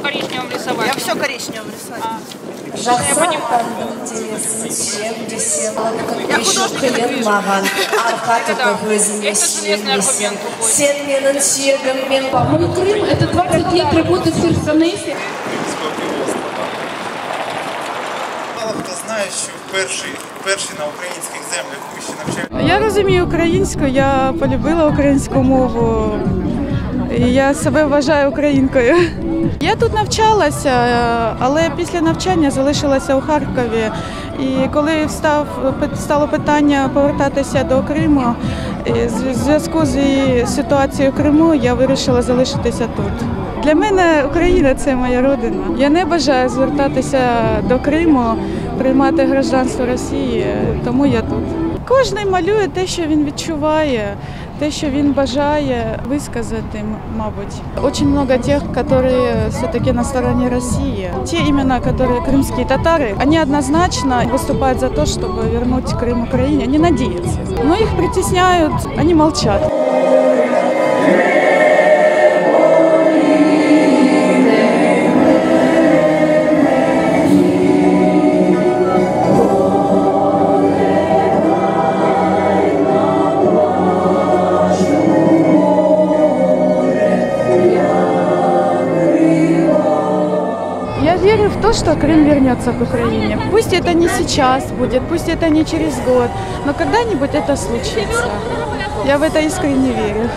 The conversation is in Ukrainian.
коричневым рисовать. Я все коричневым рисую. Жақсылықтан тілесін шемдесем қиылмаған арқатығы өзіме сүйенбесем сен менің сүйегіммен Мой Крым – это 20 лет работы в Херсонесе. Мало хто знає, що перші, перші на українських землях вищі навчальні Я розумію українську, я полюбила українську мову. Я себе вважаю українкою. Я тут навчалася, але після навчання залишилася у Харкові. І коли встав, стало питання повертатися до Криму, в зв'язку з ситуацією в Криму я вирішила залишитися тут. Для мене Україна це моя родина. Я не бажаю звертатися до Криму, приймати гражданство Росії, тому я тут. Кожний малює те, що він відчуває, те, що він бажає висказати, м- мабуть. Очень много тех, которые все-таки на стороне России. Те именно, которые крымские татары, они однозначно выступают за то, чтобы вернуть Крым Украине. Они надеются. Но их притесняют, они молчат. Я верю в то, что Крым вернется к Украине. Пусть это не сейчас будет, пусть это не через год, но когда-нибудь это случится. Я в это искренне верю.